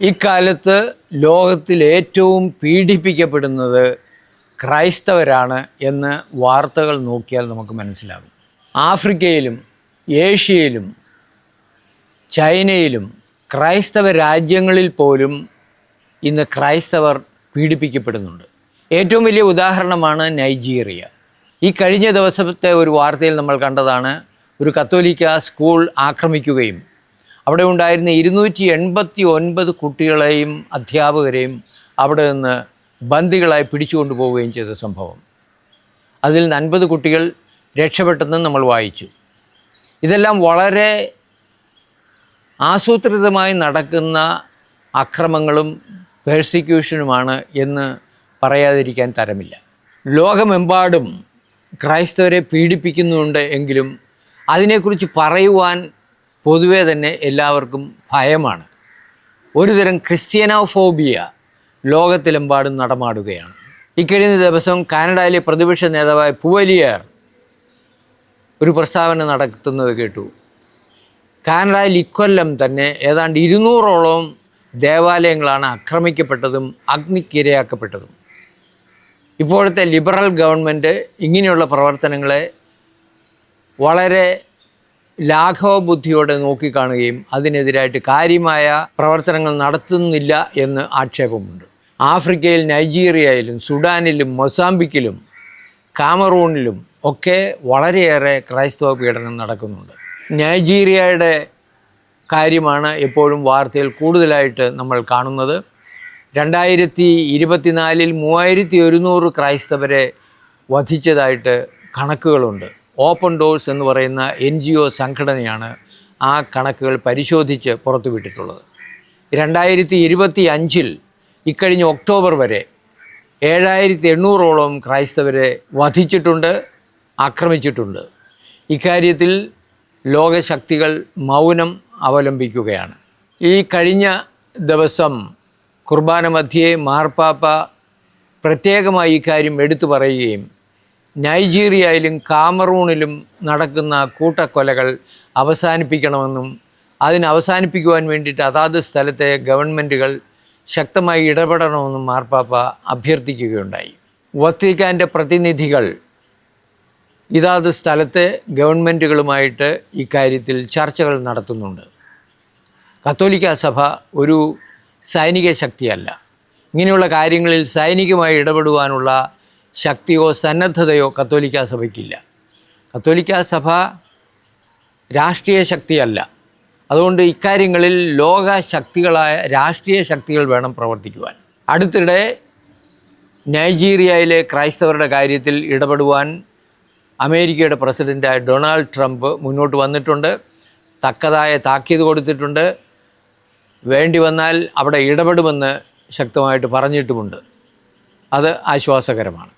ഇക്കാലത്ത് ലോകത്തിൽ ഏറ്റവും പീഡിപ്പിക്കപ്പെടുന്നത് ക്രൈസ്തവരാണ് എന്ന് വാർത്തകൾ നോക്കിയാൽ നമുക്ക് മനസ്സിലാകും. ആഫ്രിക്കയിലും ഏഷ്യയിലും ചൈനയിലും ക്രൈസ്തവ രാജ്യങ്ങളിൽ പോലും ഇന്ന് ക്രൈസ്തവർ പീഡിപ്പിക്കപ്പെടുന്നുണ്ട്. ഏറ്റവും വലിയ ഉദാഹരണമാണ് നൈജീരിയ. ഈ കഴിഞ്ഞ ദിവസത്തെ ഒരു വാർത്തയിൽ നമ്മൾ കണ്ടതാണ് ഒരു കത്തോലിക്ക സ്കൂൾ ആക്രമിക്കുകയും അവിടെ ഉണ്ടായിരുന്ന ഇരുന്നൂറ്റി എൺപത്തി ഒൻപത് കുട്ടികളെയും അധ്യാപകരെയും അവിടെ നിന്ന് ബന്ദികളായി പിടിച്ചുകൊണ്ടു പോവുകയും ചെയ്ത സംഭവം. അതിൽ നിന്ന് അൻപത് കുട്ടികൾ രക്ഷപ്പെട്ടെന്ന് നമ്മൾ വായിച്ചു. ഇതെല്ലാം വളരെ ആസൂത്രിതമായി നടക്കുന്ന അക്രമങ്ങളും പേഴ്സിക്യൂഷനുമാണ് എന്ന് പറയാതിരിക്കാൻ തരമില്ല. ലോകമെമ്പാടും ക്രൈസ്തവരെ പീഡിപ്പിക്കുന്നുണ്ട് എങ്കിലും അതിനെക്കുറിച്ച് പറയുവാൻ പൊതുവെ തന്നെ എല്ലാവർക്കും ഭയമാണ്. ഒരുതരം ക്രിസ്ത്യനോഫോബിയ ലോകത്തിലെമ്പാടും നടമാടുകയാണ്. ഇക്കഴിഞ്ഞ ദിവസം കാനഡയിലെ പ്രതിപക്ഷ നേതാവായ പുവലിയർ ഒരു പ്രസ്താവന നടത്തുന്നത് കേട്ടു. കാനഡയിൽ ഇക്കൊല്ലം തന്നെ ഏതാണ്ട് ഇരുന്നൂറോളം ദേവാലയങ്ങളാണ് ആക്രമിക്കപ്പെട്ടതും അഗ്നിക്കിരയാക്കപ്പെട്ടതും. ഇപ്പോഴത്തെ ലിബറൽ ഗവൺമെന്റ് ഇങ്ങനെയുള്ള പ്രവർത്തനങ്ങളെ വളരെ ലാഘവബുദ്ധിയോടെ നോക്കിക്കാണുകയും അതിനെതിരായിട്ട് കാര്യമായ പ്രവർത്തനങ്ങൾ നടത്തുന്നില്ല എന്ന് ആക്ഷേപമുണ്ട്. ആഫ്രിക്കയിൽ നൈജീരിയയിലും സുഡാനിലും മൊസാംബിക്കിലും കാമറൂണിലും ഒക്കെ വളരെയേറെ ക്രൈസ്തവ പീഡനം നടക്കുന്നുണ്ട്. നൈജീരിയയുടെ കാര്യമാണ് എപ്പോഴും വാർത്തയിൽ കൂടുതലായിട്ട് നമ്മൾ കാണുന്നത്. രണ്ടായിരത്തി ഇരുപത്തിനാലിൽ മൂവായിരത്തി ഒരുന്നൂറ് ക്രൈസ്തവരെ വധിച്ചതായിട്ട് കണക്കുകളുണ്ട്. ഓപ്പൺ ഡോഴ്സ് എന്ന് പറയുന്ന എൻ ജി ഒ സംഘടനയാണ് ആ കണക്കുകൾ പരിശോധിച്ച് പുറത്തുവിട്ടിട്ടുള്ളത്. രണ്ടായിരത്തി ഇരുപത്തി അഞ്ചിൽ ഇക്കഴിഞ്ഞ ഒക്ടോബർ വരെ ഏഴായിരത്തി എണ്ണൂറോളം ക്രൈസ്തവരെ വധിച്ചിട്ടുണ്ട് ആക്രമിച്ചിട്ടുണ്ട്. ഇക്കാര്യത്തിൽ ലോകശക്തികൾ മൗനം അവലംബിക്കുകയാണ്. ഈ കഴിഞ്ഞ ദിവസം കുർബാന മധ്യേ മാർപ്പാപ്പ പ്രത്യേകമായി ഇക്കാര്യം എടുത്തു പറയുകയും നൈജീരിയയിലും കാമറൂണിലും നടക്കുന്ന കൂട്ടക്കൊലകൾ അവസാനിപ്പിക്കണമെന്നും അതിന് അവസാനിപ്പിക്കുവാൻ വേണ്ടിയിട്ട് അതാത് സ്ഥലത്തെ ഗവൺമെന്റുകൾ ശക്തമായി ഇടപെടണമെന്നും മാർപ്പാപ്പ അഭ്യർത്ഥിക്കുകയുണ്ടായി. വത്തിക്കാന്റെ പ്രതിനിധികൾ ഇതാത് സ്ഥലത്തെ ഗവൺമെന്റുകളുമായിട്ട് ഇക്കാര്യത്തിൽ ചർച്ചകൾ നടത്തുന്നുണ്ട്. കത്തോലിക്ക സഭ ഒരു സൈനിക ശക്തിയല്ല. ഇങ്ങനെയുള്ള കാര്യങ്ങളിൽ സൈനികമായി ഇടപെടുവാനുള്ള ശക്തിയോ സന്നദ്ധതയോ കത്തോലിക്ക സഭയ്ക്കില്ല. കത്തോലിക്ക സഭ രാഷ്ട്രീയ ശക്തിയല്ല. അതുകൊണ്ട് ഇക്കാര്യങ്ങളിൽ ലോക ശക്തികളായ രാഷ്ട്രീയ ശക്തികൾ വേണം പ്രവർത്തിക്കുവാൻ. അടുത്തിടെ നൈജീരിയയിലെ ക്രൈസ്തവരുടെ കാര്യത്തിൽ ഇടപെടുവാൻ അമേരിക്കയുടെ പ്രസിഡന്റായ ഡൊണാൾഡ് ട്രംപ് മുന്നോട്ട് വന്നിട്ടുണ്ട്. തക്കതായ താക്കീത് കൊടുത്തിട്ടുണ്ട്. വേണ്ടി വന്നാൽ അവിടെ ഇടപെടുമെന്ന് ശക്തമായിട്ട് പറഞ്ഞിട്ടുമുണ്ട്. അത് ആശ്വാസകരമാണ്.